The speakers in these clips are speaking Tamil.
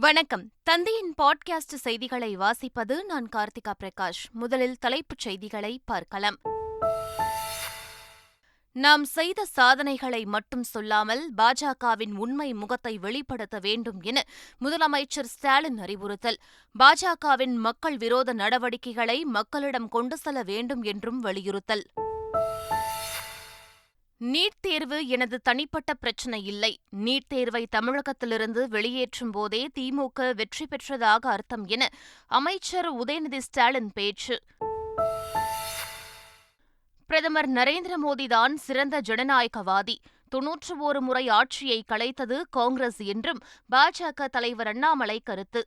வணக்கம். தந்தையின் பாட்காஸ்ட் செய்திகளை வாசிப்பது நான் கார்த்திகா பிரகாஷ். முதலில் தலைப்புச் செய்திகளை பார்க்கலாம். நாம் செய்த சாதனைகளை மட்டும் சொல்லாமல் பாஜகவின் உண்மை முகத்தை வெளிப்படுத்த வேண்டும் என முதலமைச்சர் ஸ்டாலின் அறிவுறுத்தல். பாஜகவின் மக்கள் விரோத நடவடிக்கைகளை மக்களிடம் கொண்டு செல்ல வேண்டும் என்றும் வலியுறுத்தல். நீட் தேர்வு எனது தனிப்பட்ட பிரச்சினை இல்லை. நீட் தேர்வை தமிழகத்திலிருந்து வெளியேற்றும் போதே திமுக வெற்றி பெற்றதாக அர்த்தம் என அமைச்சர் உதயநிதி ஸ்டாலின் பேச்சு. பிரதமர் நரேந்திர மோடிதான் சிறந்த ஜனநாயகவாதி. தொன்னூற்று ஒரு முறை ஆட்சியை கலைத்தது காங்கிரஸ் என்றும் பாஜக தலைவர் அண்ணாமலை கருத்து.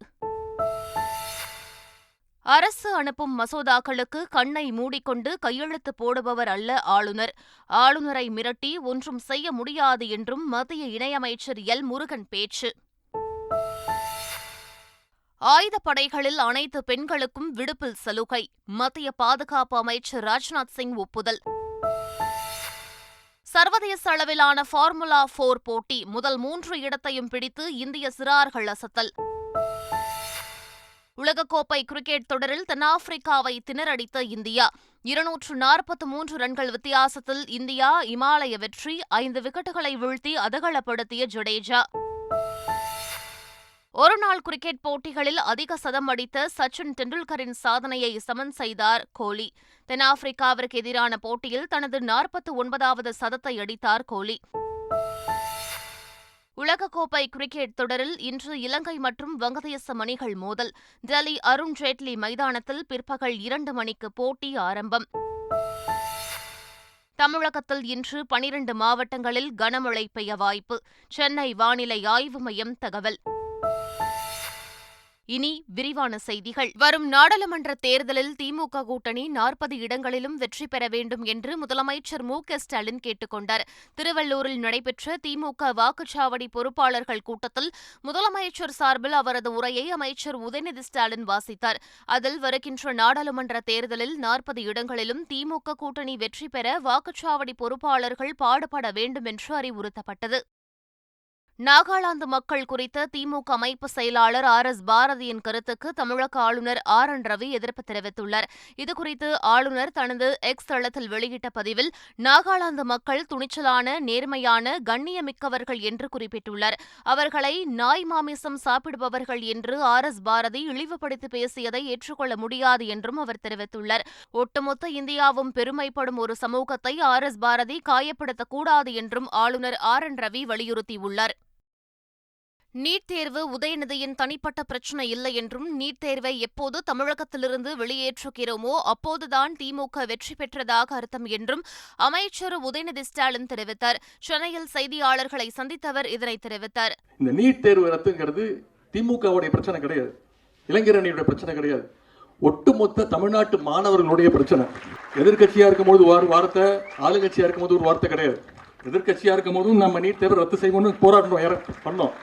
அரசு அனுப்பும் மசோதாக்களுக்கு கண்ணை மூடிக்கொண்டு கையெழுத்து போடுபவர் அல்ல ஆளுநர். ஆளுநரை மிரட்டி ஒன்றும் செய்ய முடியாது என்றும் மத்திய இணையமைச்சர் எல். முருகன் பேச்சு. ஆயுதப்படைகளில் அனைத்து பெண்களுக்கும் விடுப்பில் சலுகை. மத்திய பாதுகாப்பு அமைச்சர் ராஜ்நாத் சிங் ஒப்புதல். சர்வதேச அளவிலான ஃபார்முலா போர் போட்டி முதல் மூன்று இடத்தையும் பிடித்து இந்திய சிறார்கள் அசத்தல். உலகக்கோப்பை கிரிக்கெட் தொடரில் தென்னாப்பிரிக்காவை திணறடித்த இந்தியா. இருநூற்று நாற்பத்து மூன்று ரன்கள் வித்தியாசத்தில் இந்தியா இமாலய வெற்றி ஐந்து விக்கெட்டுகளை வீழ்த்தி அதகலப்படுத்திய ஜடேஜா. ஒருநாள் கிரிக்கெட் போட்டிகளில் அதிக சதம் அடித்த சச்சின் டெண்டுல்கரின் சாதனையை சமன் செய்தார் கோலி. தென்னாப்பிரிக்காவிற்கு எதிரான போட்டியில் தனது நாற்பத்தி ஒன்பதாவது சதத்தை அடித்தார் கோலி. உலகக்கோப்பை கிரிக்கெட் தொடரில் இன்று இலங்கை மற்றும் வங்கதேசம் அணிகள் மோதல். டெல்லி அருண் ஜேட்லி மைதானத்தில் பிற்பகல் இரண்டு மணிக்கு போட்டி ஆரம்பம். தமிழகத்தில் இன்று பனிரண்டு மாவட்டங்களில் கனமழை பெய்ய வாய்ப்பு. சென்னை வானிலை ஆய்வு மையம் தகவல். இனி விரிவான செய்திகள். வரும் நாடாளுமன்ற தேர்தலில் திமுக கூட்டணி நாற்பது இடங்களிலும் வெற்றி பெற வேண்டும் என்று முதலமைச்சர் மு க ஸ்டாலின் கேட்டுக் கொண்டார். திருவள்ளூரில் நடைபெற்ற திமுக வாக்குச்சாவடி பொறுப்பாளர்கள் கூட்டத்தில் முதலமைச்சர் சார்பில் அவரது உரையை அமைச்சர் உதயநிதி ஸ்டாலின் வாசித்தார். அதில் வருகின்ற நாடாளுமன்ற தேர்தலில் நாற்பது இடங்களிலும் திமுக கூட்டணி வெற்றி பெற வாக்குச்சாவடி பொறுப்பாளர்கள் பாடுபட வேண்டும் என்று அறிவுறுத்தப்பட்டது. நாகாலாந்து மக்கள் குறித்த திமுக அமைப்பு செயலாளர் ஆர் எஸ் பாரதியின் கருத்துக்கு தமிழக ஆளுநர் ஆர் என் ரவி எதிர்ப்பு தெரிவித்துள்ளார். இதுகுறித்து ஆளுநர் தனது எக்ஸ் தளத்தில் வெளியிட்ட பதிவில் நாகாலாந்து மக்கள் துணிச்சலான நேர்மையான கண்ணியமிக்கவர்கள் என்று குறிப்பிட்டுள்ளார். அவர்களை நாய் மாமிசம் சாப்பிடுபவர்கள் என்று ஆர் எஸ் பாரதி இழிவுபடுத்தி பேசியதை ஏற்றுக்கொள்ள முடியாது என்றும் அவர் தெரிவித்துள்ளார். ஒட்டுமொத்த இந்தியாவும் பெருமைப்படும் ஒரு சமூகத்தை ஆர் எஸ் பாரதி காயப்படுத்தக்கூடாது என்றும் ஆளுநர் ஆர் என் ரவி வலியுறுத்தியுள்ளார். நீட் தேர்வு உதயநிதியின் தனிப்பட்ட பிரச்சினை இல்லை என்றும் நீட் தேர்வை எப்போது தமிழகத்திலிருந்து வெளியேற்றுகிறோமோ அப்போதுதான் திமுக வெற்றி பெற்றதாக அர்த்தம் என்றும் அமைச்சர் உதயநிதி ஸ்டாலின் தெரிவித்தார். சென்னையில் செய்தியாளர்களை சந்தித்தவர் இதனை தெரிவித்தார். இந்த நீட் தேர்வு ரத்துங்கிறது திமுகவுடைய பிரச்சனை கிடையாது. இளைஞரணியுடைய பிரச்சனை கிடையாது. ஒட்டுமொத்த தமிழ்நாட்டு மாணவர்களுடைய பிரச்சனை. எதிர்கட்சியா இருக்கும்போது ஒரு வார்த்தை ஆளுங்கட்சியா இருக்கும்போது ஒரு வார்த்தை கிடையாது. எதிர்கட்சியா இருக்கும்போதும் நம்ம நீட் தேர்வு ரத்து செய்யணும்னு போராடணும் பண்ணோம்.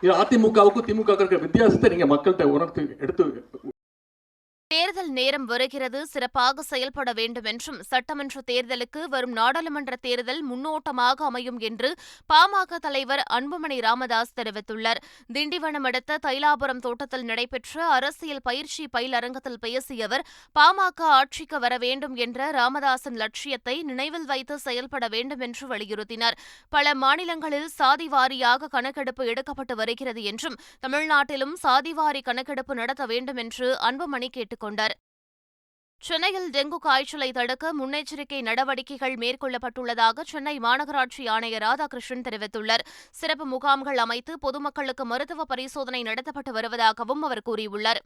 இது அதிமுகவுக்கும் திமுக இருக்கிற வித்தியாசத்தை நீங்க மக்கள்கிட்ட உணர்த்து எடுத்து தேர்தல் நேரம் வருகிறது. சிறப்பாக செயல்பட வேண்டும் என்றும் சட்டமன்ற தேர்தலுக்கு வரும் நாடாளுமன்ற தேர்தல் முன்னோட்டமாக அமையும் என்று பாமக தலைவர் அன்புமணி ராமதாஸ் தெரிவித்துள்ளார். திண்டிவனம் அடுத்த தைலாபுரம் தோட்டத்தில் நடைபெற்ற அரசியல் பயிற்சி பயிலரங்கத்தில் பேசிய அவர் பாமக ஆட்சிக்கு வர வேண்டும் என்ற ராமதாசின் லட்சியத்தை நினைவில் வைத்து செயல்பட வேண்டும் என்று வலியுறுத்தினார். பல மாநிலங்களில் சாதி வாரியாக கணக்கெடுப்பு எடுக்கப்பட்டு வருகிறது என்றும் தமிழ்நாட்டிலும் சாதிவாரி கணக்கெடுப்பு நடத்த வேண்டும் என்று அன்புமணி கேட்டுக் கேட்டுக்கொண்டார் சென்னையில் டெங்கு காய்ச்சலை தடுக்க முன்னெச்சரிக்கை நடவடிக்கைகள் மேற்கொள்ளப்பட்டுள்ளதாக சென்னை மாநகராட்சி ஆணையர் ராதாகிருஷ்ணன் தெரிவித்துள்ளார். சிறப்பு முகாம்கள் அமைத்து பொதுமக்களுக்கு மருத்துவ பரிசோதனை நடத்தப்பட்டு வருவதாகவும் அவர் கூறியுள்ளார்.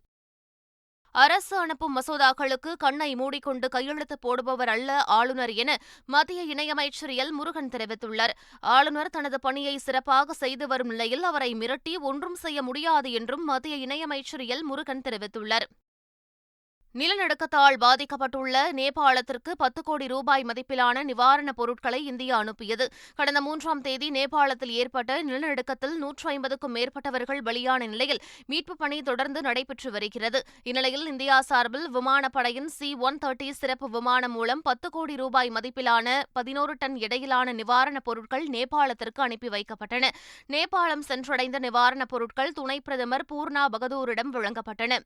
அரசு அனுப்பும் மசோதாக்களுக்கு கண்ணை மூடிக்கொண்டு கையெழுத்து போடுபவர் அல்ல ஆளுநர் என மத்திய இணையமைச்சர் எல். முருகன் தெரிவித்துள்ளார். ஆளுநர் தனது பணியை சிறப்பாக செய்து வரும் நிலையில் அவரை மிரட்டி ஒன்றும் செய்ய முடியாது என்றும் மத்திய இணையமைச்சர் எல். முருகன் தெரிவித்துள்ளார். நிலநடுக்கத்தால் பாதிக்கப்பட்டுள்ள நேபாளத்திற்கு பத்து கோடி ரூபாய் மதிப்பிலான நிவாரணப் பொருட்களை இந்தியா அனுப்பியது. கடந்த மூன்றாம் தேதி நேபாளத்தில் ஏற்பட்ட நிலநடுக்கத்தில் நூற்று ஐம்பதுக்கும் மேற்பட்டவர்கள் பலியான நிலையில் மீட்புப் பணி தொடர்ந்து நடைபெற்று வருகிறது. இந்நிலையில் இந்தியா சார்பில் விமானப்படையின் சி ஒன் தேர்ட்டி சிறப்பு விமானம் மூலம் பத்து கோடி ரூபாய் மதிப்பிலான பதினோரு டன் இடையிலான நிவாரணப் பொருட்கள் நேபாளத்திற்கு அனுப்பி வைக்கப்பட்டன. நேபாளம் சென்றடைந்த நிவாரணப் பொருட்கள் துணை பிரதமர் பூர்ணா பகதூரிடம் வழங்கப்பட்டன.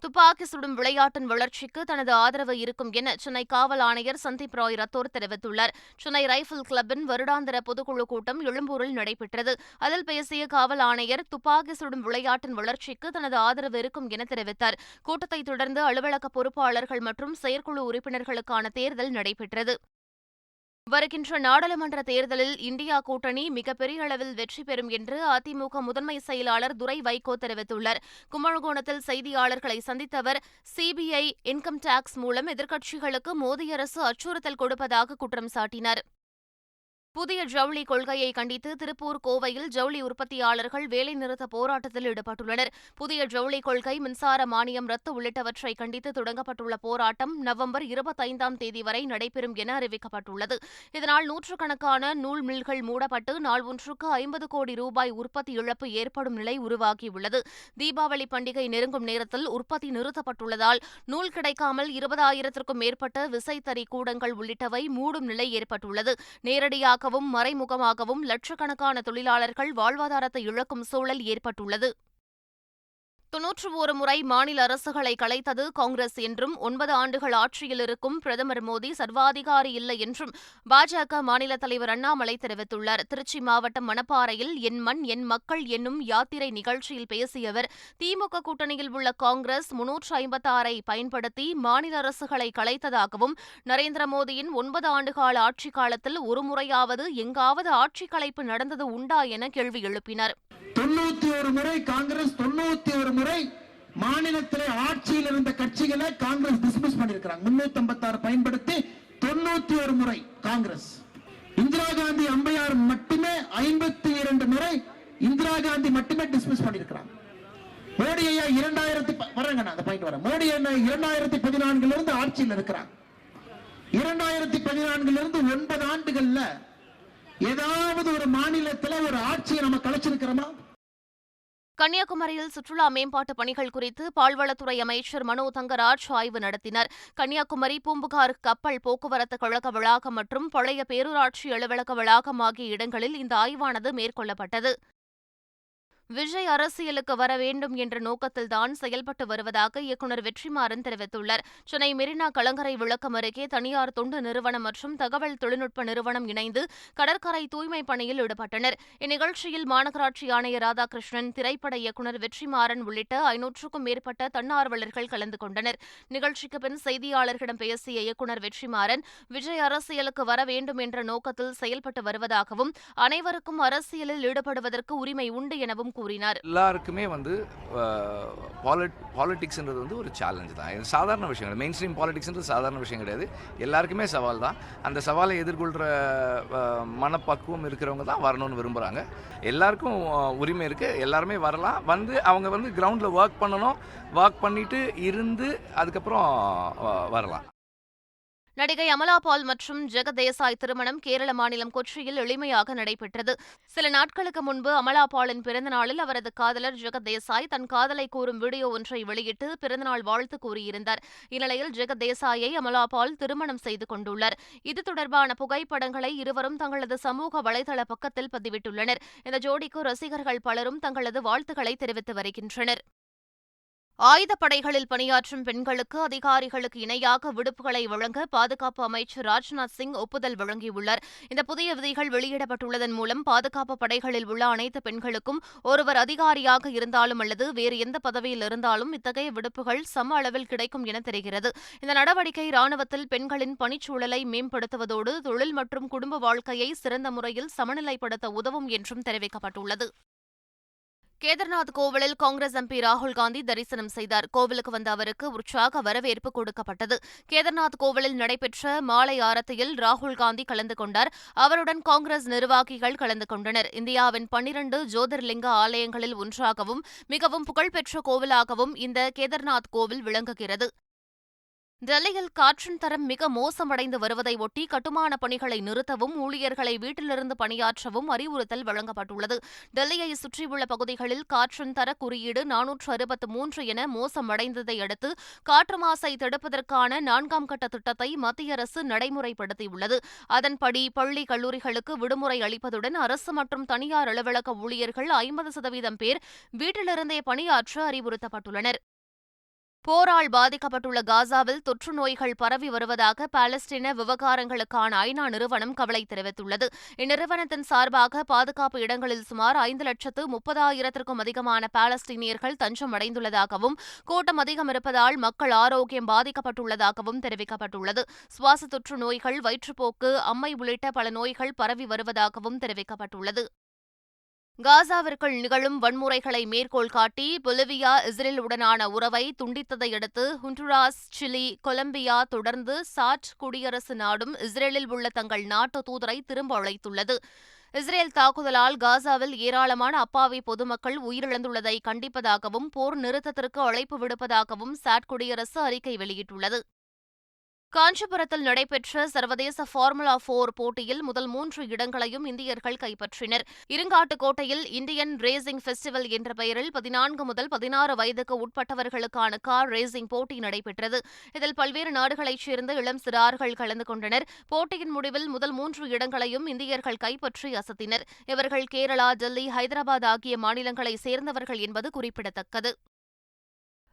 துப்பாக்கி சுடும் விளையாட்டின் வளர்ச்சிக்கு தனது ஆதரவு இருக்கும் என சென்னை காவல் ஆணையர் சந்தீப் ராய் ரத்தோர் தெரிவித்துள்ளார். சென்னை ரைபிள் கிளப்பின் வருடாந்திர பொதுக்குழு கூட்டம் எழும்பூரில் நடைபெற்றது. அதில் பேசிய காவல் ஆணையர் துப்பாக்கி சுடும் விளையாட்டின் வளர்ச்சிக்கு தனது ஆதரவு இருக்கும் என தெரிவித்தார். கூட்டத்தை தொடர்ந்து அலுவலக பொறுப்பாளர்கள் மற்றும் செயற்குழு உறுப்பினர்களுக்கான தேர்தல் நடைபெற்றது. வருகின்ற நாடாளுமன்ற தேர்தலில் இந்தியா கூட்டணி மிகப்பெரிய அளவில் வெற்றி பெறும் என்று அதிமுக முதன்மை செயலாளர் துரை வைகோ தெரிவித்துள்ளார். கும்பகோணத்தில் செய்தியாளர்களை சந்தித்த அவர் சிபிஐ இன்கம் டாக்ஸ் மூலம் எதிர்க்கட்சிகளுக்கு மோடி அரசு அச்சுறுத்தல் கொடுப்பதாக குற்றம் சாட்டினார். புதிய ஜவுளி கொள்கையை கண்டித்து திருப்பூர் கோவையில் ஜவுளி உற்பத்தியாளர்கள் வேலைநிறுத்த போராட்டத்தில் ஈடுபட்டுள்ளனர். புதிய ஜவுளி கொள்கை மின்சார மானியம் ரத்து உள்ளிட்டவற்றை கண்டித்து தொடங்கப்பட்டுள்ள போராட்டம் நவம்பர் இருபத்தைந்தாம் தேதி வரை நடைபெறும் என அறிவிக்கப்பட்டுள்ளது. இதனால் நூற்றுக்கணக்கான நூல் மில்கள் மூடப்பட்டு நாள் ஒன்றுக்கு ஐம்பது கோடி ரூபாய் உற்பத்தி இழப்பு ஏற்படும் நிலை உருவாகியுள்ளது. தீபாவளி பண்டிகை நெருங்கும் நேரத்தில் உற்பத்தி நிறுத்தப்பட்டுள்ளதால் நூல் கிடைக்காமல் இருபதாயிரத்திற்கும் மேற்பட்ட விசைத்தறி கூடங்கள் உள்ளிட்டவை மூடும் நிலை ஏற்பட்டுள்ளது. நேரடியாக நேரடியாகவும் மறைமுகமாகவும் லட்சக்கணக்கான தொழிலாளர்கள் வாழ்வாதாரத்தை இழக்கும் சூழல் ஏற்பட்டுள்ளது. தொன்னூற்று ஒரு முறை மாநில அரசுகளை கலைத்தது காங்கிரஸ் என்றும் ஒன்பது ஆண்டுகள் ஆட்சியில் இருக்கும் பிரதமர் மோடி சர்வாதிகாரி இல்லை என்றும் பாஜக மாநில தலைவர் அண்ணாமலை தெரிவித்துள்ளார். திருச்சி மாவட்டம் மணப்பாறையில் என் மண் என் மக்கள் என்னும் யாத்திரை நிகழ்ச்சியில் பேசிய அவர் திமுக கூட்டணியில் உள்ள காங்கிரஸ் முன்னூற்று ஐம்பத்தாறை பயன்படுத்தி மாநில அரசுகளை கலைத்ததாகவும் நரேந்திர மோடியின் ஒன்பது ஆண்டுகால ஆட்சிக் காலத்தில் ஒருமுறையாவது எங்காவது ஆட்சி கலைப்பு நடந்தது உண்டா என கேள்வி எழுப்பினார். தொண்ணூத்தி ஒரு முறை காங்கிரஸ் தொண்ணூத்தி ஒரு முறை மாநிலத்திலே ஆட்சியில் இருந்த கட்சிகளை காங்கிரஸ் டிஸ்மிஸ் பண்ணிருக்கிறாங்க முன்னூத்தி ஐம்பத்தி ஆறு பயன்படுத்தி தொண்ணூத்தி ஒரு முறை காங்கிரஸ். இந்திரா காந்தி அம்பையார் மட்டுமே ஐம்பத்தி இரண்டு முறை இந்திரா காந்தி மட்டுமே டிஸ்மிஸ் பண்ணிருக்கிறாங்க மோடி ஐயா இரண்டாயிரத்தி வரங்க அந்த பாயிண்ட் வரேன். மோடி ஐயா இரண்டாயிரத்தி பதினான்குல இருந்து ஆட்சியில் இருக்கிறாங்க இரண்டாயிரத்தி பதினான்குல இருந்து ஒன்பது ஆண்டுகள்ல ஏதாவது ஒரு மாநிலத்துல ஒரு ஆட்சியை நம்ம கலைச்சிருக்கிறோமா? கன்னியாகுமரியில் சுற்றுலா மேம்பாட்டு பணிகள் குறித்து பால்வளத்துறை அமைச்சர் மனோ தங்கராஜ் ஆய்வு நடத்தினார். கன்னியாகுமரி பூம்புகார் கப்பல் போக்குவரத்து கழக வளாகம் மற்றும் பழைய பேரூராட்சி அலுவலக வளாகம் ஆகிய இடங்களில் இந்த ஆய்வானது மேற்கொள்ளப்பட்டது. விஜய் அரசியலுக்கு வர வேண்டும் என்ற நோக்கத்தில்தான் செயல்பட்டு வருவதாக இயக்குநர் வெற்றிமாறன் தெரிவித்துள்ளார். சென்னை மெரினா கலங்கரை விளக்கம் அருகே தனியார் தொண்டு நிறுவனம் மற்றும் தகவல் தொழில்நுட்ப நிறுவனம் இணைந்து கடற்கரை தூய்மை பணியில் ஈடுபட்டனர். இந்நிகழ்ச்சியில் மாநகராட்சி ஆணையர் ராதாகிருஷ்ணன் திரைப்பட இயக்குநர் வெற்றிமாறன் உள்ளிட்ட ஐநூற்றுக்கும் மேற்பட்ட தன்னார்வலர்கள் கலந்து கொண்டனர். நிகழ்ச்சிக்கு பின் செய்தியாளர்களிடம் பேசிய இயக்குநர் வெற்றிமாறன் விஜய் அரசியலுக்கு வர வேண்டும் என்ற நோக்கத்தில் செயல்பட்டு வருவதாகவும் அனைவருக்கும் அரசியலில் ஈடுபடுவதற்கு உரிமை உண்டு எனவும் கூறினார். எல்லாருக்குமே வந்து பாலிட்டிக்ஸ்ன்றது வந்து ஒரு சேலஞ்ச் தான். இது சாதாரண விஷயம் கிடையாது. மெயின் ஸ்ட்ரீம் பாலிட்டிக்ஸ்ன்றது சாதாரண விஷயம் கிடையாது. எல்லாருக்குமே சவால் தான். அந்த சவாலை எதிர்கொள்கிற மனப்பக்குவம் இருக்கிறவங்க தான் வரணும்னு விரும்புகிறாங்க எல்லாருக்கும் உரிமை இருக்குது எல்லாருமே வரலாம். வந்து அவங்க வந்து கிரவுண்டில் ஒர்க் பண்ணணும். ஒர்க் பண்ணிட்டு இருந்து அதுக்கப்புறம் வரலாம். நடிகை அமலா பால் மற்றும் ஜெகதேசாய் திருமணம் கேரள மாநிலம் கொச்சியில் எளிமையாக நடைபெற்றது. சில நாட்களுக்கு முன்பு அமலா பாலின் அவரது காதலர் ஜெகதேசாய் தன் காதலை கூறும் வீடியோ ஒன்றை வெளியிட்டு பிறந்தநாள் வாழ்த்து கூறியிருந்தார். இந்நிலையில் ஜெகதேசாயை அமலா பால் திருமணம் செய்து கொண்டுள்ளார். இது தொடர்பான புகைப்படங்களை இருவரும் தங்களது சமூக வலைதள பக்கத்தில் பதிவிட்டுள்ளனர். இந்த ஜோடிக்கு ரசிகர்கள் பலரும் தங்களது வாழ்த்துக்களை தெரிவித்து வருகின்றனர். ஆயுதப்படைகளில் பணியாற்றும் பெண்களுக்கு அதிகாரிகளுக்கு இணையாக விடுப்புகளை வழங்க பாதுகாப்பு அமைச்சர் ராஜ்நாத் சிங் ஒப்புதல் வழங்கியுள்ளார். இந்த புதிய விதிகள் வெளியிடப்பட்டுள்ளதன் மூலம் பாதுகாப்பு படைகளில் உள்ள அனைத்து பெண்களுக்கும் ஒருவர் அதிகாரியாக இருந்தாலும் அல்லது வேறு எந்த பதவியில் இருந்தாலும் இத்தகைய விடுப்புகள் சம அளவில் கிடைக்கும் என தெரிகிறது. இந்த நடவடிக்கை ராணுவத்தில் பெண்களின் பணிச்சூழலை மேம்படுத்துவதோடு தொழில் மற்றும் குடும்ப வாழ்க்கையை சிறந்த முறையில் சமநிலைப்படுத்த உதவும் என்றும் தெரிவிக்கப்பட்டுள்ளது. கேதர்நாத் கோவிலில் காங்கிரஸ் எம்பி ராகுல் காந்தி தரிசனம் செய்தார். கோவிலுக்கு வந்த அவருக்கு உற்சாக வரவேற்பு கொடுக்கப்பட்டது. கேதர்நாத் கோவிலில் நடைபெற்ற மாலை ஆரத்தியில் ராகுல் காந்தி கலந்து கொண்டார். அவருடன் காங்கிரஸ் நிர்வாகிகள் கலந்து கொண்டனர். இந்தியாவின் பன்னிரண்டு ஜோதிர்லிங்க ஆலயங்களில் ஒன்றாகவும் மிகவும் புகழ்பெற்ற கோவிலாகவும் இந்த கேதர்நாத் கோவில் விளங்குகிறது. டெல்லியில் காற்றின் தரம் மிக மோசமடைந்து வருவதை ஒட்டி கட்டுமான பணிகளை நிறுத்தவும் ஊழியர்களை வீட்டிலிருந்து பணியாற்றவும் அறிவுறுத்தல் வழங்கப்பட்டுள்ளது. டெல்லியை சுற்றியுள்ள பகுதிகளில் காற்றின் தர குறியீடு நானூற்று அறுபத்து மூன்று என மோசமடைந்ததை அடுத்து காற்று மாசை தடுப்பதற்கான நான்காம் கட்ட திட்டத்தை மத்திய அரசு நடைமுறைப்படுத்தியுள்ளது. அதன்படி பள்ளி கல்லூரிகளுக்கு விடுமுறை அளிப்பதுடன் அரசு மற்றும் தனியார் அலுவலக ஊழியர்கள் ஐம்பது சதவீதம் பேர் வீட்டிலிருந்தே பணியாற்ற அறிவுறுத்தப்பட்டுள்ளனர். போரால் பாதிக்கப்பட்டுள்ள காசாவில் தொற்று நோய்கள் பரவி வருவதாக பாலஸ்தீன விவகாரங்களுக்கான ஐநா நிறுவனம் கவலை தெரிவித்துள்ளது. இந்நிறுவனத்தின் சார்பாக பாதுகாப்பு இடங்களில் சுமார் ஐந்து லட்சத்து முப்பதாயிரத்திற்கும் அதிகமான பாலஸ்தீனியர்கள் தஞ்சம் அடைந்துள்ளதாகவும் கூட்டம் அதிகம் இருப்பதால் மக்கள் ஆரோக்கியம் பாதிக்கப்பட்டுள்ளதாகவும் தெரிவிக்கப்பட்டுள்ளது. சுவாச தொற்று நோய்கள் வயிற்றுப்போக்கு அம்மை உள்ளிட்ட பல நோய்கள் பரவி வருவதாகவும் தெரிவிக்கப்பட்டுள்ளது. காசாவிற்குள் நிகழும் வன்முறைகளை மேற்கோள் காட்டி பொலிவியா இஸ்ரேலுடனான உறவை துண்டித்ததையடுத்து ஹுண்டுராஸ் சிலி கொலம்பியா தொடர்ந்து சாட் குடியரசு நாடும் இஸ்ரேலில் உள்ள தங்கள் நாட்டு தூதரை திரும்ப அழைத்துள்ளது. இஸ்ரேல் தாக்குதலால் காசாவில் ஏராளமான அப்பாவி பொதுமக்கள் உயிரிழந்துள்ளதை கண்டிப்பதாகவும் போர் நிறுத்தத்திற்கு அழைப்பு விடுப்பதாகவும் சாட் குடியரசு அறிக்கை வெளியிட்டுள்ளது. காஞ்சிபுரத்தில் நடைபெற்ற சர்வதேச ஃபார்முலா போர் போட்டியில் முதல் மூன்று இடங்களையும் இந்தியர்கள் கைப்பற்றினர். இருங்காட்டுக்கோட்டையில் இந்தியன் ரேசிங் ஃபெஸ்டிவல் என்ற பெயரில் பதினான்கு முதல் பதினாறு வயதுக்கு உட்பட்டவர்களுக்கான கார் ரேசிங் போட்டி நடைபெற்றது. இதில் பல்வேறு நாடுகளைச் சேர்ந்த இளம் சிறார்கள் கலந்து கொண்டனர். போட்டியின் முடிவில் முதல் மூன்று இடங்களையும் இந்தியர்கள் கைப்பற்றி அசத்தினர். இவர்கள் கேரளா டெல்லி ஹைதராபாத் ஆகிய மாநிலங்களைச் சேர்ந்தவர்கள் என்பது குறிப்பிடத்தக்கது.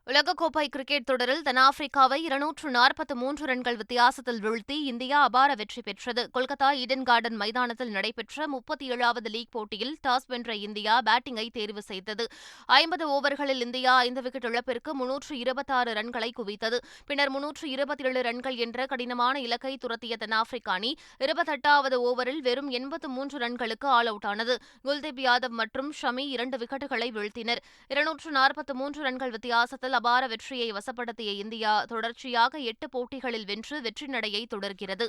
உலகக்கோப்பை கிரிக்கெட் தொடரில் தென்னாப்பிரிக்காவை இருநூற்று நாற்பத்தி மூன்று ரன்கள் வித்தியாசத்தில் வீழ்த்தி இந்தியா அபார வெற்றி பெற்றது. கொல்கத்தா ஈடன் கார்டன் மைதானத்தில் நடைபெற்ற முப்பத்தி ஏழாவது லீக் போட்டியில் டாஸ் வென்ற இந்தியா பேட்டிங்கை தேர்வு செய்தது. ஐம்பது ஓவர்களில் இந்தியா ஐந்து விக்கெட் இழப்பிற்கு முன்னூற்று இருபத்தாறு ரன்களை குவித்தது. பின்னர் முன்னூற்று இருபத்தி ஏழு ரன்கள் என்ற கடினமான இலக்கை துரத்திய தென்னாப்பிரிக்க அணி இருபத்தெட்டாவது ஓவரில் வெறும் எண்பத்து மூன்று ரன்களுக்கு ஆல் அவுட் ஆனது. குல்தீப் யாதவ் மற்றும் ஷமி இரண்டு விக்கெட்டுகளை வீழ்த்தினர். இருநூற்று நாற்பத்தி மூன்று ரன்கள் வித்தியாசத்தில் போட்டியில் அபார வெற்றியை வசப்படுத்திய இந்தியா தொடர்ச்சியாக எட்டு போட்டிகளில் வென்று வெற்றி நடையை தொடர்கிறது.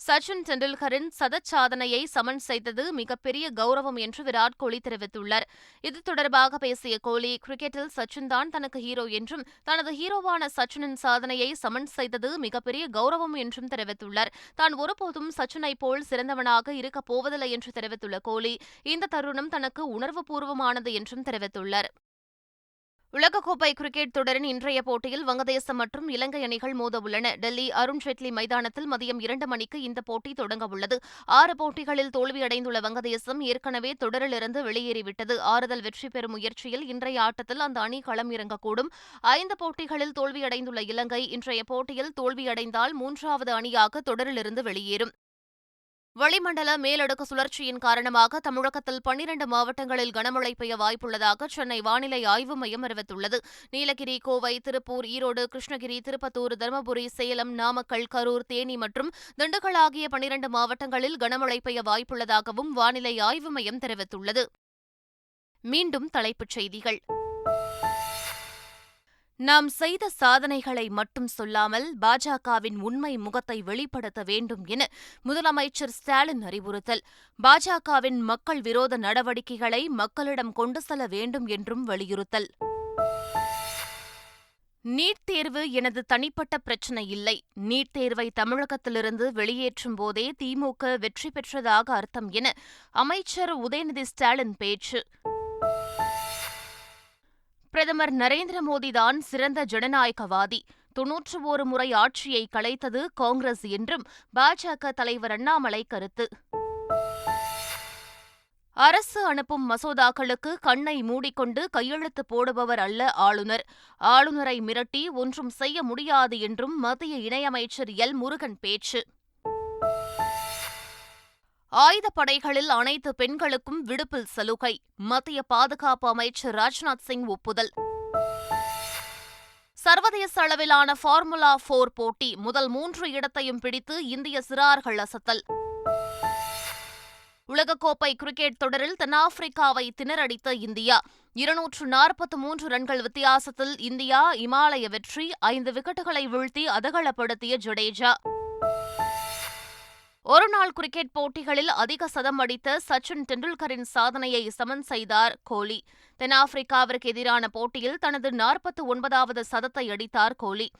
சச்சின் டெண்டுல்கரின் சதச்சாதனையை சமன் செய்தது மிகப்பெரிய கௌரவம் என்று விராட் கோலி தெரிவித்துள்ளார். இது தொடர்பாக பேசிய கோலி கிரிக்கெட்டில் சச்சின் தான் தனக்கு ஹீரோ என்றும் தனது ஹீரோவான சச்சினின் சாதனையை சமன் செய்தது மிகப்பெரிய கௌரவம் என்றும் தெரிவித்துள்ளார். தான் ஒருபோதும் சச்சினை போல் சிறந்தவனாக இருக்கப் போவதில்லை என்று தெரிவித்துள்ள கோலி இந்த தருணம் தனக்கு உணர்வுபூர்வமானது என்றும் தெரிவித்துள்ளார். உலகக்கோப்பை கிரிக்கெட் தொடரின் இன்றைய போட்டியில் வங்கதேசம் மற்றும் இலங்கை அணிகள் மோதவுள்ளன. டெல்லி அருண்ஜேட்லி மைதானத்தில் மதியம் இரண்டு மணிக்கு இந்த போட்டி தொடங்கவுள்ளது ஆறு போட்டிகளில் தோல்வியடைந்துள்ள வங்கதேசம் ஏற்கனவே தொடரிலிருந்து வெளியேறிவிட்டது. ஆறுதல் வெற்றி பெறும் முயற்சியில் இன்றைய ஆட்டத்தில் அந்த அணி களம் இறங்கக்கூடும். ஐந்து போட்டிகளில் தோல்வியடைந்துள்ள இலங்கை இன்றைய போட்டியில் தோல்வியடைந்தால் மூன்றாவது அணியாக தொடரிலிருந்து வெளியேறும். வளிமண்டல மேலடுக்கு சுழற்சியின் காரணமாக தமிழகத்தில் பன்னிரண்டு மாவட்டங்களில் கனமழை பெய்ய வாய்ப்புள்ளதாக சென்னை வானிலை ஆய்வு மையம் அறிவித்துள்ளது. நீலகிரி கோவை திருப்பூர் ஈரோடு கிருஷ்ணகிரி திருப்பத்தூர் தருமபுரி சேலம் நாமக்கல் கரூர் தேனி மற்றும் திண்டுக்கல் ஆகிய பன்னிரண்டு மாவட்டங்களில் கனமழை பெய்ய வாய்ப்புள்ளதாகவும் வானிலை ஆய்வு மையம் தெரிவித்துள்ளது. மீண்டும் தலைப்புச் செய்திகள். நாம் செய்த சாதனைகளை மட்டும் சொல்லாமல் பாஜகவின் உண்மை முகத்தை வெளிப்படுத்த வேண்டும் என முதலமைச்சர் ஸ்டாலின் அறிவுறுத்தல். பாஜகவின் மக்கள் விரோத நடவடிக்கைகளை மக்களிடம் கொண்டு செல்ல வேண்டும் என்றும் வலியுறுத்தல். நீட் தேர்வு எனது தனிப்பட்ட பிரச்சினை இல்லை. நீட் தேர்வை தமிழகத்திலிருந்து வெளியேற்றும் போதே திமுக வெற்றி பெற்றதாக அர்த்தம் என அமைச்சர் உதயநிதி ஸ்டாலின் பேச்சு. பிரதமர் நரேந்திர மோடிதான் சிறந்த ஜனநாயகவாதி. தொன்னூற்று ஒரு முறை ஆட்சியை கலைத்தது காங்கிரஸ் என்றும் பாஜக தலைவர் அண்ணாமலை கருத்து. அரசு அனுப்பும் மசோதாக்களுக்கு கண்ணை மூடிக்கொண்டு கையெழுத்து போடுபவர் அல்ல ஆளுநர். ஆளுநரை மிரட்டி ஒன்றும் செய்ய முடியாது என்றும் மத்திய இணையமைச்சர் எல் முருகன் பேச்சு. ஆயுதப்படைகளில் அனைத்து பெண்களுக்கும் விடுப்பில் சலுகை. மத்திய பாதுகாப்பு அமைச்சர் ராஜ்நாத் சிங் ஒப்புதல். சர்வதேச அளவிலான ஃபார்முலா போர் போட்டி முதல் மூன்று இடத்தையும் பிடித்து இந்திய சிறார்கள் அசத்தல். உலகக்கோப்பை கிரிக்கெட் தொடரில் தென்னாப்பிரிக்காவை திணறடித்த இந்தியா. இருநூற்று நாற்பத்து மூன்று ரன்கள் வித்தியாசத்தில் இந்தியா இமாலய வெற்றி ஐந்து விக்கெட்டுகளை வீழ்த்தி அதகளப்படுத்திய ஜடேஜா. ஒருநாள் கிரிக்கெட் போட்டிகளில் அதிக சதம் அடித்த சச்சின் டெண்டுல்கரின் சாதனையை சமன் செய்தார் கோலி. தென்னாப்பிரிக்காவிற்கு எதிரான போட்டியில் தனது நாற்பத்தி ஒன்பதாவது சதத்தை அடித்தார் கோலி.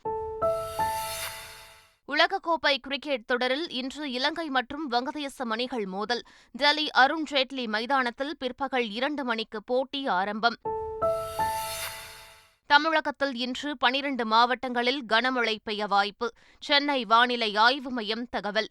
உலகக்கோப்பை கிரிக்கெட் தொடரில் இன்று இலங்கை மற்றும் வங்கதேசம் அணிகள் மோதல். டெல்லி அருண் ஜேட்லி மைதானத்தில் பிற்பகல் இரண்டு மணிக்கு போட்டி ஆரம்பம். தமிழகத்தில் இன்று பனிரண்டு மாவட்டங்களில் கனமழை பெய்ய வாய்ப்பு. சென்னை வானிலை ஆய்வு மையம் தகவல்.